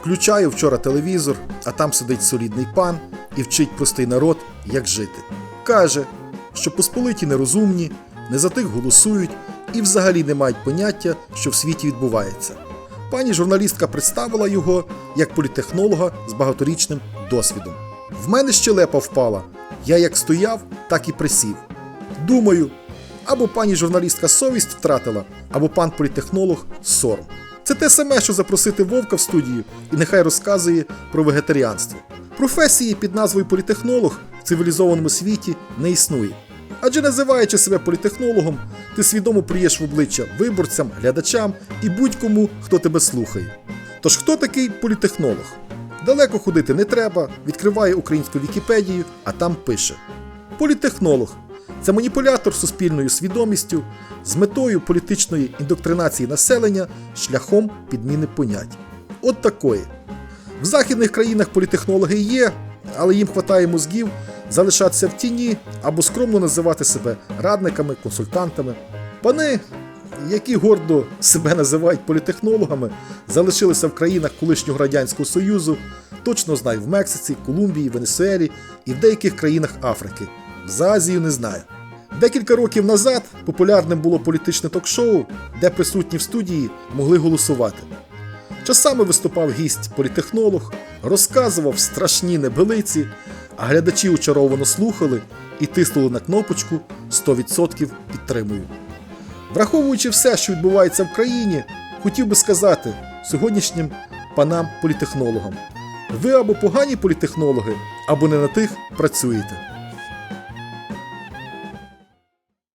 Включаю вчора телевізор, а там сидить солідний пан і вчить простий народ, як жити. Каже, що посполиті нерозумні, не за тих голосують і взагалі не мають поняття, що в світі відбувається. Пані журналістка представила його як політехнолога з багаторічним досвідом. В мене щелепа впала. Я як стояв, так і присів. Думаю, або пані журналістка совість втратила, або пан політехнолог сором. Це те саме, що запросити вовка в студію і нехай розказує про вегетаріанство. Професії під назвою політехнолог в цивілізованому світі не існує. Адже називаючи себе політехнологом, ти свідомо приєш в обличчя виборцям, глядачам і будь-кому, хто тебе слухає. Тож хто такий політехнолог? Далеко ходити не треба, відкриває українську Вікіпедію, а там пише: Політехнолог це маніпулятор суспільною свідомістю з метою політичної індоктринації населення шляхом підміни понять. От такої. В західних країнах політехнологи є, але їм хватає мозгів залишатися в тіні або скромно називати себе радниками, консультантами. Пани, які гордо себе називають політехнологами, залишилися в країнах колишнього Радянського Союзу, точно знаю в Мексиці, Колумбії, Венесуелі і в деяких країнах Африки. За Азію не знаю. Декілька років назад популярним було політичне ток-шоу, де присутні в студії могли голосувати. Часами виступав гість політехнолог, розказував страшні небелиці, а глядачі очаровано слухали і тиснули на кнопочку 100% підтримую. Враховуючи все, що відбувається в країні, хотів би сказати сьогоднішнім панам політехнологам: ви або погані політехнологи, або не на тих працюєте.